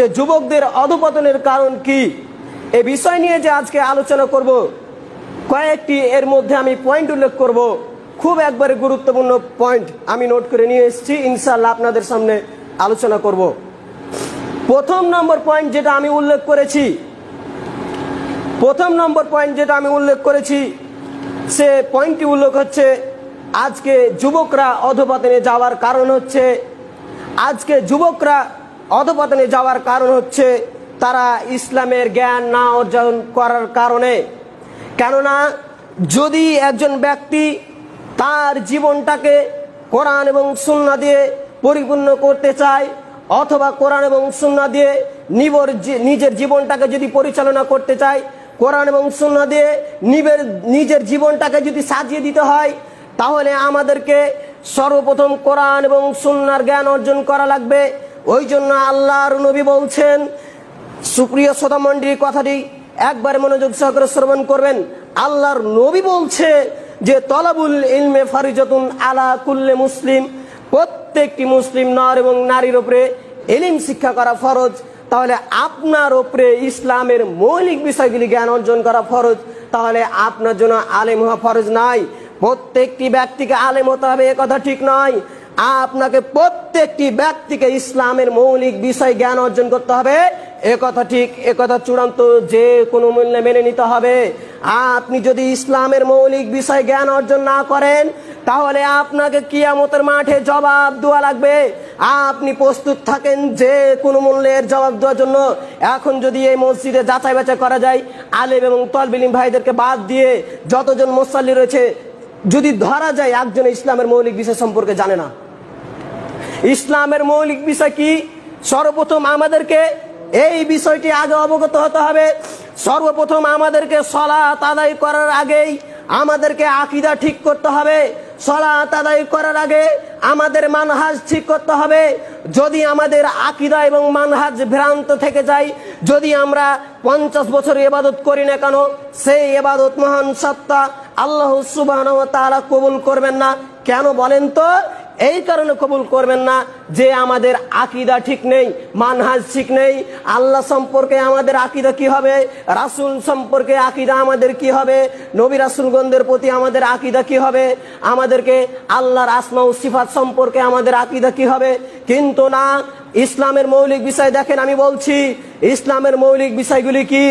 যে যুবকদের অধপতনের কারণ কি? এ বিষয় নিয়ে যে আজকে আলোচনা করব, কয়েকটি এর মধ্যে আমি পয়েন্ট উল্লেখ করব। খুব একবারে গুরুত্বপূর্ণ পয়েন্ট আমি নোট করে নিয়ে এসেছি। ইনশাল্লাহ আপনাদের সামনে আলোচনা করব। প্রথম নম্বর পয়েন্ট যেটা আমি উল্লেখ করেছি, প্রথম নম্বর পয়েন্ট যেটা আমি উল্লেখ করেছি, সে পয়েন্টটি উল্লেখ হচ্ছে, আজকে যুবকরা অধপতনে যাওয়ার কারণ হচ্ছে, আজকে যুবকরা অধপতনে যাওয়ার কারণ হচ্ছে তারা ইসলামের জ্ঞান না অর্জন করার কারণে। কেননা, যদি একজন ব্যক্তি তার জীবনটাকে কোরআন এবং সুন্না দিয়ে পরিপূর্ণ করতে চায়, অথবা কোরআন এবং সুন্না দিয়ে নিবর নিজের জীবনটাকে যদি পরিচালনা করতে চায়, কোরআন এবং সুন্না দিয়ে নিবের নিজের জীবনটাকে যদি সাজিয়ে দিতে হয়, তাহলে আমাদেরকে সর্বপ্রথম কোরআন এবং সুন্নার জ্ঞান অর্জন করা লাগবে। ওই জন্য আল্লাহর নবী বলছেন, সুপ্রিয় শ্রোতা মন্ডলীর কথাটি একবার মনোযোগ সহকারে শ্রবণ করবেন। আল্লাহর নবী বলছে যে, তলাবুল ইলমে ফারিজতুন আলা কুল্লে মুসলিম, প্রত্যেকটি মুসলিম নর এবং নারীর ওপরে এলিম শিক্ষা করা ফরজ। তাহলে আপনার ওপরে ইসলামের মৌলিক বিষয়গুলি জ্ঞান অর্জন করা ফরজ। তাহলে আপনার জন্য আলেম হওয়া ফরজ নাই প্রত্যেকটি ব্যক্তিকে আলেম হতে হবে, এ কথা ঠিক নয়। আপনাকে প্রত্যেকটি ব্যক্তিকে ইসলামের মৌলিক বিষয় জ্ঞান অর্জন করতে হবে। একথা ঠিক একথা চূড়ান্ত, যে কোনো মূল্যে মেনে নিতে হবে। আপনি যদি ইসলামের মৌলিক বিষয় জ্ঞান অর্জন না করেন, তাহলে আপনাকে কিয়ামতের মাঠে জবাব দেওয়া লাগবে। আপনি প্রস্তুত থাকেন যে কোনো মূল্যের জবাব দেওয়ার জন্য। এখন যদি এই মসজিদে যাচাই বাছাই করা যায়, আলেম এবং তলবিলিম ভাইদেরকে বাদ দিয়ে যতজন মোসাল্লি রয়েছে, যদি ধরা যায় একজন ইসলামের মৌলিক বিষয় সম্পর্কে জানে না ইসলামের মৌলিক বিষয় কি? সর্বপ্রথম আমাদেরকে এই বিষয়টি আগে অবগত হতে হবে। সর্বপ্রথম আমাদেরকে সলাত আদায় করার আগেই আমাদেরকে আকিদা ঠিক করতে হবে। সলাত আদায় করার আগে আমাদের মানহাজ ঠিক করতে হবে। যদি আমাদের আকিদা এবং মানহাজ ভ্রান্ত থেকে যায়, যদি আমরা পঞ্চাশ বছর এবাদত করি না কেন, সেই এবাদত মহান সত্তা আল্লাহ সুবাহ কবুল করবেন না। কেন বলেন তো? এই কারণে কবুল করবেন না যে আমাদের আকিদা ঠিক নেই, মানহাজ ঠিক নেই, আল্লাহ সম্পর্কে আমাদের আকিদা কি হবে, রাসুল সম্পর্কে আকিদা আমাদের কি হবে, নবী রাসুলগন্ধের প্রতি আমাদের আকিদা কি হবে, আমাদেরকে আল্লাহর আসমা ও সিফাত সম্পর্কে আমাদের আকিদা কি হবে। কিন্তু না, ইসলামের মৌলিক বিষয় দেখেন আমি বলছি, ইসলামের মৌলিক বিষয়গুলি কি?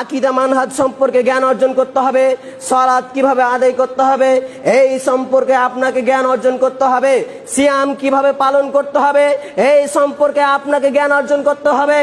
আকিদা মানহাজ সম্পর্কে জ্ঞান অর্জন করতে হবে সলাদ কীভাবে আদায় করতে হবে, এই সম্পর্কে আপনাকে জ্ঞান অর্জন করতে হবে, সিয়াম কীভাবে পালন করতে হবে, এই সম্পর্কে আপনাকে জ্ঞান অর্জন করতে হবে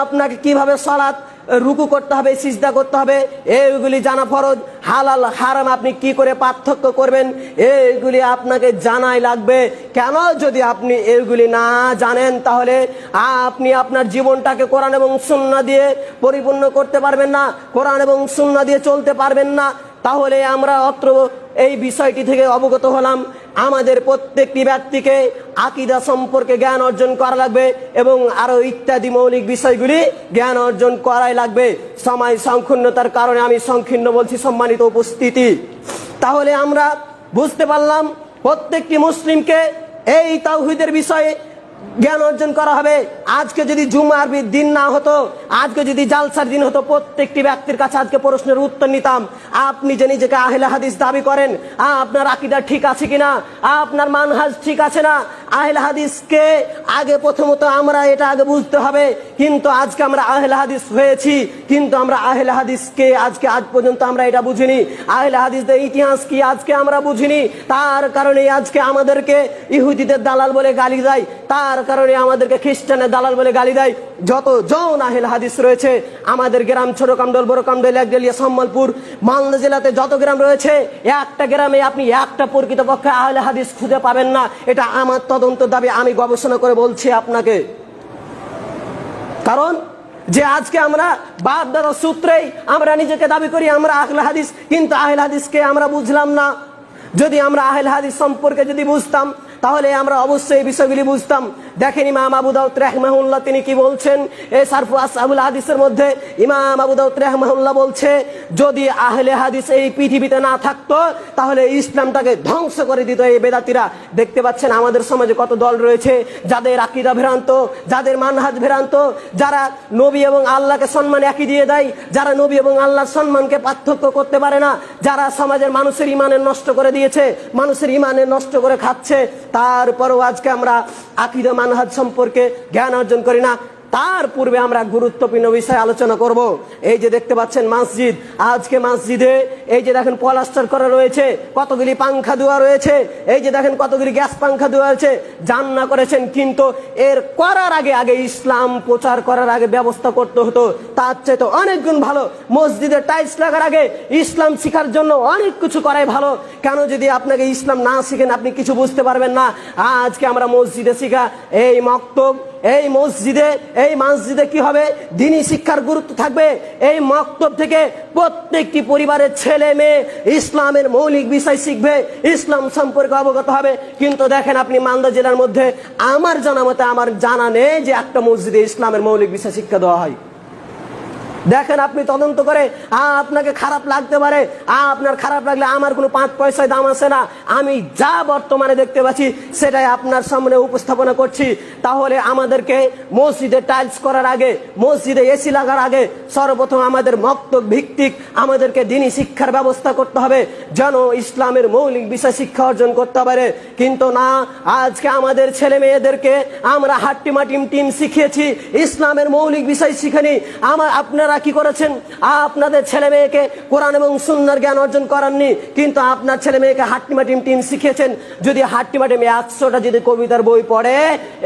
আপনাকে কীভাবে সলাদ রুকু করতে হবে, সিজদা করতে হবে। এইগুলি জানা ফরজ। হালাল, হারাম আপনি কি করে পার্থক্য করবেন? এইগুলি আপনাকে জানাই লাগবে। কেন যদি আপনি এইগুলি না জানেন, তাহলে আপনি আপনার জীবনটাকে কোরআন এবং সুন্না দিয়ে পরিপূর্ণ করতে পারবেন না, কোরআন এবং সুন্না দিয়ে চলতে পারবেন না। তাহলে আমরা অত্র এই বিষয়টি থেকে অবগত হলাম, আমাদের প্রত্যেকটি ব্যক্তিকে আকিদা সম্পর্কে জ্ঞান অর্জন করা লাগবে এবং আরও ইত্যাদি মৌলিক বিষয়গুলি জ্ঞান অর্জন করাই লাগবে। সময় সংক্ষুণ্ণতার কারণে আমি সংকীর্ণ বলছি, সম্মানিত উপস্থিতি। তাহলে আমরা বুঝতে পারলাম, প্রত্যেকটি মুসলিমকে এই তাওহিদের বিষয়ে জ্ঞান অর্জন করা হবে। আজকে যদি জুমার দিন না হতো, আজকে যদি জালসার দিন হতো, প্রত্যেকটি ব্যক্তির কাছে আজকে প্রশ্নের উত্তর নিতাম। আপনি যে নিজেকে আহলে হাদিস দাবি করেন আপনার আকিদা ঠিক আছে কিনা? আপনার মানহাজ ঠিক আছে না? আহলে হাদিসকে আগে প্রথমত আমরা এটা আগে বুঝতে হবে, কিন্তু আজকে আমরা আহলে হাদিস হয়েছি, কিন্তু আমরা আহলে হাদিসকে আজকে আজ পর্যন্ত আমরা এটা বুঝিনি। আহলে হাদিসদের ইতিহাস কি আজকে আমরা বুঝিনি, তার কারণে আজকে আমাদেরকে ইহুদিদের দালাল বলে গালি দেয়, তার কারণে আমাদেরকে খ্রিস্টানের দালাল বলে গালি দেয়। যত জন আহেল হাদিস রয়েছে, আমাদের গ্রাম ছোট কামডল, বড় কামডল একডলিয়া সম্বলপুর, মালদা জেলাতে যত গ্রাম রয়েছে, একটা গ্রামে আপনি একটা প্রকৃতপক্ষে আহলে হাদিস খুঁজে পাবেন না, এটা আমার তদন্ত দাবি আমি গবেষণা করে বলছি আপনাকে। কারণ যে আজকে আমরা বাদ দাদা সূত্রেই আমরা নিজেকে দাবি করি, আমরা আহলে হাদিস, কিন্তু আহলে হাদিসকে আমরা বুঝলাম না। যদি আমরা আহলে হাদিস সম্পর্কে যদি বুঝতাম, তাহলে আমরা অবশ্যই এই বিষয়গুলি বুঝতাম। দেখেন ইমাম আবু দাউদ রাহমাহুল্লাহ তিনি কি বলছেন? এ সারফু আসহাবুল হাদিসের মধ্যে ইমাম আবু দাউদ রাহমাহুল্লাহ বলছে, যদি আহলে হাদিস এই পৃথিবীতে না থাকতো, তাহলে ইসলামটাকে ধ্বংস করে দিত এই বেদাতিরা। দেখতে পাচ্ছেন আমাদের সমাজে কত দল রয়েছে, যাদের আকিদা ভ্রান্ত, যাদের মানহাজ ভ্রান্ত, যারা নবী এবং আল্লাহকে সম্মান একই দিয়ে দেয়, যারা নবী এবং আল্লাহর সম্মানকে পার্থক্য করতে পারে না, যারা সমাজের মানুষের ইমানের নষ্ট করে দিয়েছে, মানুষের ইমানের নষ্ট করে খাচ্ছে, তারপরও আজকে আমরা আকিদা মানহাজ সম্পর্কে জ্ঞান অর্জন করি না। তার পূর্বে আমরা গুরুত্বপূর্ণ বিষয়ে আলোচনা করব। এই যে দেখতে পাচ্ছেন মসজিদ, আজকে মসজিদে এই যে দেখেন পলাস্টার করা রয়েছে, কতগুলি পাংখা দেওয়া রয়েছে, এই যে দেখেন কতগুলি গ্যাস পাংখা দেওয়া রয়েছে, জান্না করেছেন কিন্তু এর করার আগে আগে ইসলাম প্রচার করার আগে ব্যবস্থা করতে হতো। তার চেয়ে তো অনেক গুণ ভালো, মসজিদে টাইলস লাগার আগে ইসলাম শিখার জন্য অনেক কিছু করাই ভালো। কেন যদি আপনাকে ইসলাম না শিখেন, আপনি কিছু বুঝতে পারবেন না। আজকে আমরা মসজিদে শিখা, এই মক্তব এই মসজিদে এই মসজিদে কি হবে? দিনী শিক্ষার গুরুত্ব থাকবে। এই মক্তব থেকে প্রত্যেকটি পরিবারের ছেলে মেয়ে ইসলামের মৌলিক বিষয় শিখবে, ইসলাম সম্পর্কে অবগত হবে। কিন্তু দেখেন আপনি মালদা জেলার মধ্যে, আমার জানা মতে, আমার জানা নেই যে একটা মসজিদে ইসলামের মৌলিক বিষয় শিক্ষা দেওয়া হয়। দেখেন আপনি তদন্ত করে আ, আপনাকে খারাপ লাগতে পারে আ, আপনার খারাপ লাগলে আমার কোনো পাঁচ পয়সায় দাম আছে না আমি যা বর্তমানে দেখতে পাচ্ছি সেটাই আপনার সামনে উপস্থাপনা করছি। তাহলে আমাদেরকে মসজিদে টাইলস করার আগে মসজিদে এসি লাগার আগে সর্বপ্রথম আমাদের মক্তব ভিত্তিক আমাদেরকে দিনী শিক্ষার ব্যবস্থা করতে হবে যেন ইসলামের মৌলিক বিষয় শিক্ষা অর্জন করতে পারে। কিন্তু না আজকে আমাদের ছেলে মেয়েদেরকে আমরা হাট্টি মাটিম টিম শিখিয়েছি ইসলামের মৌলিক বিষয় শিখেনি আমার আপনারা কি করেছেন? আপনাদের ছেলে মেয়েকে কোরআন এবং সুন্নার জ্ঞান অর্জন করাননি, কিন্তু আপনার ছেলে মেয়েকে হাট্টি মাটিম টিম শিখিয়েছেন। যদি হাট্টি মাটিম একশোটা যদি কবিতার বই পড়ে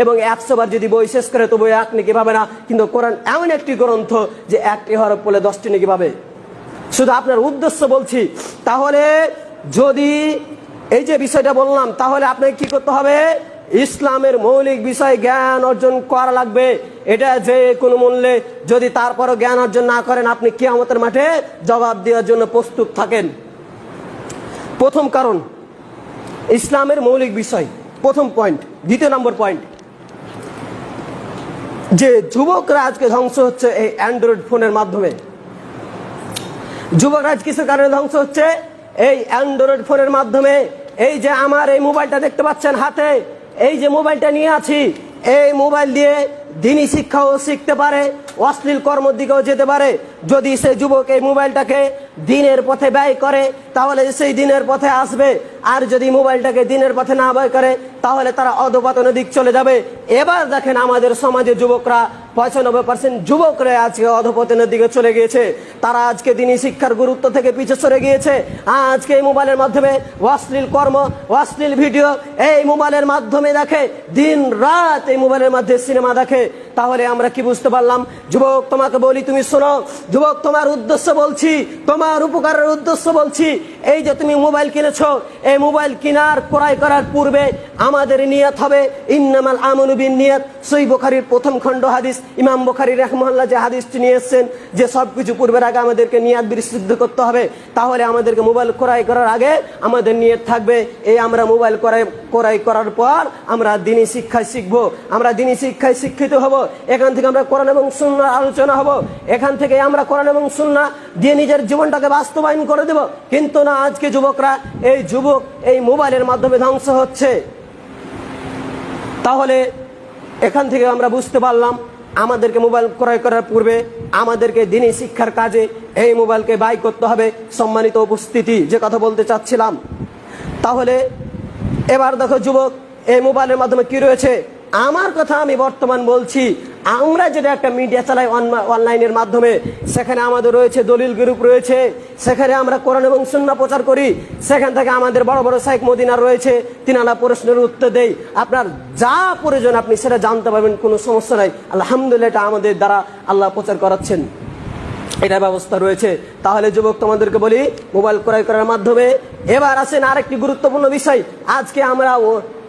এবং একশো বার যদি বই শেষ করে, তো বই এক নাকি পাবে না? কিন্তু কোরআন এমন একটি গ্রন্থ যে একটি হরফ পড়লে দশটি নাকি পাবে শুধু আপনার উদ্দেশ্য বলছি, তাহলে যদি এই যে বিষয়টা বললাম, তাহলে আপনাকে কি করতে হবে? ইসলামের মৌলিক বিষয় জ্ঞান অর্জন করা লাগবে। এটা যে কোনো মূল্যে যদি তারপরও জ্ঞান অর্জন না করেন, আপনি কিয়ামতের মাঠে জবাব দেওয়ার জন্য প্রস্তুত থাকেন। প্রথম কারণ, ইসলামের মৌলিক বিষয়। প্রথম পয়েন্ট। দ্বিতীয় নম্বর পয়েন্ট, যে যুবকরা আজকে ধ্বংস হচ্ছে এই অ্যান্ড্রয়েড ফোনের মাধ্যমে। যুবকরা আজ কিসের কারণে ধ্বংস হচ্ছে এই অ্যান্ড্রয়েড ফোনের মাধ্যমে। এই যে আমার এই মোবাইলটা দেখতে পাচ্ছেন হাতে, এই যে মোবাইলটা নিয়ে আছি, এই মোবাইল দিয়ে দিনী শিক্ষাও শিখতে পারে অশ্লীল কর্মর দিকেও যেতে পারে। যদি সেই যুবক এই মোবাইলটাকে দিনের পথে ব্যয় করে, তাহলে সেই দিনের পথে আসবে। আর যদি মোবাইলটাকে দিনের পথে না ব্যয় করে, তাহলে তারা অধপতনের দিক চলে যাবে। এবার দেখেন আমাদের সমাজে যুবকরা পঁচানব্বই পার্সেন্ট যুবকরা আজকে অধপতনের দিকে চলে গিয়েছে। তারা আজকে দিনই শিক্ষার গুরুত্ব থেকে পিছে সরে গিয়েছে। আজকে এই মোবাইলের মাধ্যমে অশ্লীল কর্ম, অশ্লীল ভিডিও এই মোবাইলের মাধ্যমে দেখে দিন রাত এই মোবাইলের মাধ্যমে সিনেমা দেখে। তাহলে আমরা কি বুঝতে পারলাম? যুবক, তোমাকে বলি, তুমি শোনো। যুবক, তোমার উদ্দেশ্য বলছি, তোমার উপকারের উদ্দেশ্য বলছি, এই যে তুমি মোবাইল কিনেছ, এই মোবাইল কেনার ক্রয় করার পূর্বে আমাদের নিয়ত হবে ইন্নামাল আমনুবিন নিয়ত। সই বোখারির প্রথম খণ্ড হাদিস, ইমাম বোখারি রহমল্লা যে হাদিসটি নিয়ে এসছেন, যে সব কিছু পূর্বের আগে আমাদেরকে নিয়াত বিশুদ্ধ করতে হবে, তাহলে আমাদেরকে মোবাইল ক্রয় করার আগে আমাদের নিয়ত থাকবে। এই আমরা মোবাইল ক্রয় ক্রয় করার পর আমরা দিনী শিক্ষায় শিখব। আমরা দিনী শিক্ষায় শিক্ষিত হব। এখান থেকে আমরা কোরআন এবং সুন্না আলোচনা হব। এখান থেকে আমরা কোরআন এবং সুন্না দিয়ে নিজের জীবনটাকে বাস্তবায়ন করে দেব। কিন্তু না, আজকে যুবকরা, এই যুবক এই মোবাইলের মাধ্যমে ধ্বংস হচ্ছে। তাহলে এখান থেকে আমরা বুঝতে পারলাম, আমাদেরকে মোবাইল ক্রয় করার পূর্বে আমাদেরকে দিনী শিক্ষার কাজে এই মোবাইলকে ব্যয় করতে হবে সম্মানিত উপস্থিতি, যে কথা বলতে চাচ্ছিলাম। তাহলে এবার দেখো যুবক, এই মোবাইলের মাধ্যমে কি রয়েছে? আমার কথা আমি বর্তমান বলছি। আমরা যেটা একটা মিডিয়া চালাই অন- অনলাইনের মাধ্যমে, সেখানে আমাদের রয়েছে দলিল গ্রুপ রয়েছে, সেখানে আমরা কোরআন এবং সুন্না প্রচার করি, সেখান থেকে আমাদের বড় বড় সাইক মদিনার রয়েছে, তিনারা প্রশ্নের উত্তর দেই আপনার যা প্রয়োজন আপনি সেটা জানতে পারবেন, কোনো সমস্যা নাই। আলহামদুলিল্লাহ এটা আমাদের দ্বারা আল্লাহ প্রচার করাচ্ছেন। এটা ব্যবস্থা রয়েছে। তাহলে যুবক, তোমাদেরকে বলি, মোবাইল ক্রয় করার মাধ্যমে এবার আসেন আরেকটি গুরুত্বপূর্ণ বিষয়। আজকে আমরা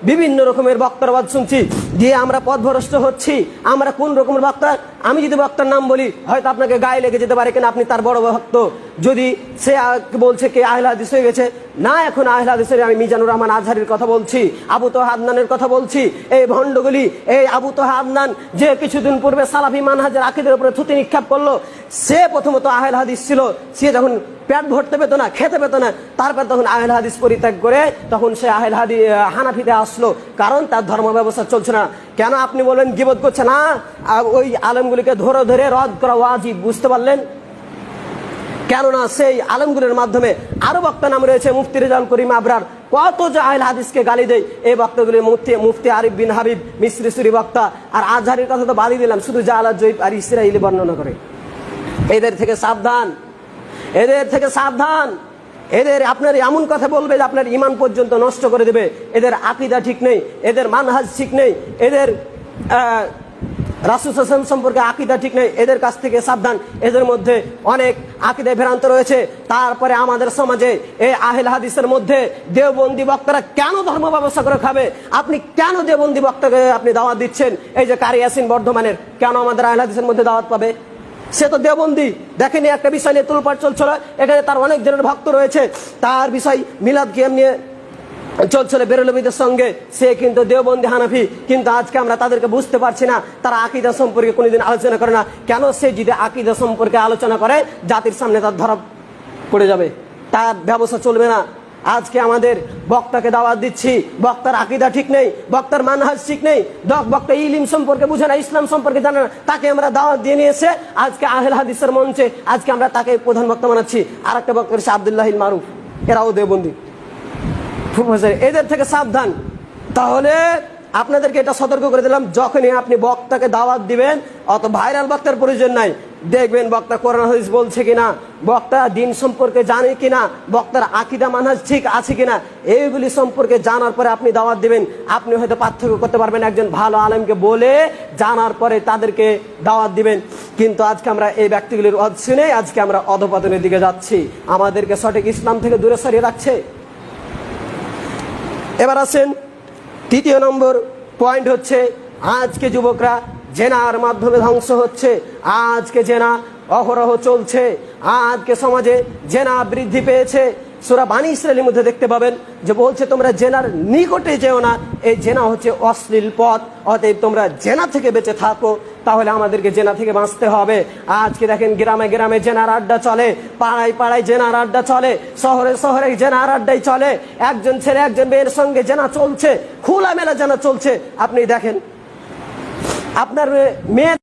বিভিন্ন রকমের বক্তারবাদ শুনছি, দিয়ে আমরা পথভ্রষ্ট হচ্ছি। আমরা কোন রকমের বক্তা? আমি যদি বক্তার নাম বলি, হয়তো আপনাকে গায়ে লেগে যেতে পারে কিনা, আপনি তার বড় ভক্ত। যদি সে বলছে কে, আহলে হয়ে গেছে না, এখন আহলে হাদিসের আমি মিজানুর রহমান আজহারির কথা বলছি, আবু তোহা কথা বলছি, এই ভণ্ডগুলি, এই আবু তোহা যে কিছুদিন পূর্বে সালাফি মানহাজের আকিদের উপরে থুতি নিক্ষেপ করল, সে প্রথমত আহল হাদিস ছিল, সে যখন পেট ভরতে পেত না, খেতে পেতো না, তারপর তখন আহল হাদিস পরিত্যাগ করে তখন সে আহল হাদি হানাফিতে আসলো, কারণ তার ধর্ম ব্যবস্থা চলছে না। কেন আপনি বলেন গিবত করছে না? ওই আলেমগুলিকে ধরে ধরে রদ করা ওয়াজিব, বুঝতে পারলেন? কেননা সেই আলমগুলোর মাধ্যমে আরও বক্তা নাম রয়েছে, মুফতি রেজাল করিম আবরার। কত যে আহল হাদিসকে গালি দেয়, এই বক্তাগুলি মুফতি মুফতি আরিফ বিন হাবিব, মিশ্রি সুরি বক্তা। আর আজহারের কথা তো বাদই দিলাম, শুধু জালাল, জৈব আর ইসরাইলি বর্ণনা করে। এদের থেকে সাবধান, এদের থেকে সাবধান। এদের আপনার এমন কথা বলবে যে আপনার ইমান পর্যন্ত নষ্ট করে দেবে। এদের আকিদা ঠিক নেই, এদের মানহাজ ঠিক নেই, এদের রাসুল হাসান সম্পর্কে আকিদা ঠিক নেই। এদের কাছ থেকে সাবধান। এদের মধ্যে অনেক আকিদা ভ্রান্ত রয়েছে। তারপরে আমাদের সমাজে এই আহেল হাদিসের মধ্যে দেওবন্দি বক্তারা কেন ধর্ম ব্যবস্থা করে খাবে? আপনি কেন দেওবন্দি বক্তাকে আপনি দাওয়াত দিচ্ছেন? এই যে কারি ইয়াসিন বর্ধমানের, কেন আমাদের আহেল হাদিসের মধ্যে দাওয়াত পাবে? সে তো দেবন্দি দেখেনি একটা বিষয় নিয়ে তুলপাট চলছিল। এখানে তার অনেক জনের ভক্ত রয়েছে। তার বিষয় মিলাদ গেম নিয়ে চলছিল বেরলবিদের সঙ্গে। সে কিন্তু দেওবন্দি হানাফি, কিন্তু আজকে আমরা তাদেরকে বুঝতে পারছি না, তারা আকিদা সম্পর্কে কোনোদিন আলোচনা করে না। কেন সে যদি আকিদা সম্পর্কে আলোচনা করে, জাতির সামনে তার ধরা পড়ে যাবে। তার ব্যবসা চলবে না। আজকে আমাদের বক্তাকে দাওয়াত দিচ্ছি। বক্তার আকিদা ঠিক নেই, বক্তার মানহাজ ঠিক নেই। বক্তা ইলিম সম্পর্কে বুঝে না, ইসলাম সম্পর্কে জানে না। তাকে আমরা দাওয়াত দিয়ে নিয়ে এসে আজকে আহেল হাদিসের মঞ্চে। আজকে আমরা তাকে প্রধান বক্তা বানাচ্ছি। আর একটা বক্তা হচ্ছে আবদুল্লাহ মারুফ, এরাও দেবন্দি এদের থেকে সাবধান। তাহলে আপনাদেরকে এটা সতর্ক করে দিলাম, যখনই আপনি বক্তাকে দাওয়াত দিবেন, অত ভাইরাল বক্তার প্রয়োজন নাই। দেখবেন বক্তা কোরআন হাদিস বলছে কিনা, বক্তা দিন সম্পর্কে জানে কিনা, বক্তার আকিদা, মানহাজ ঠিক আছে কিনা, এইগুলি সম্পর্কে জানার পরে আপনি দাওয়াত দিবেন। আপনি হয়তো পার্থক্য করতে পারবেন, একজন ভালো আলেমকে বলে জানার পরে তাদেরকে দাওয়াত দিবেন। কিন্তু আজকে আমরা এই ব্যক্তিগুলির অদ শুনে আজকে আমরা অধপতনের দিকে যাচ্ছি। আমাদেরকে সঠিক ইসলাম থেকে দূরে সরিয়ে রাখছে। এবার আসেন, তৃতীয় নম্বর পয়েন্ট হচ্ছে, আজকে যুবকরা জেনার মাধ্যমে ধ্বংস হচ্ছে, আজকে জেনা অহরহ চলছে, আজকে সমাজে জেনা বৃদ্ধি পেয়েছে সুরা বাণী ইসরায়েলের মধ্যে দেখতে পাবেন যে বলছে, তোমরা জেনার নিকটে যেও না। এই জেনা হচ্ছে অশ্লীল পথ। অতএব তোমরা জেনা থেকে বেঁচে থাকো। তাহলে আমাদেরকে জেনা থেকে বাঁচতে হবে। আজকে দেখেন গ্রামে গ্রামে জেনার আড্ডা চলে। পাড়ায় পাড়ায় জেনার আড্ডা চলে। শহরে শহরে জেনার আড্ডাই চলে। একজন ছেলে, একজন মেয়ের সঙ্গে জেনা চলছে। খোলামেলা জেনা চলছে। আপনি দেখেন, আপনার মেয়ে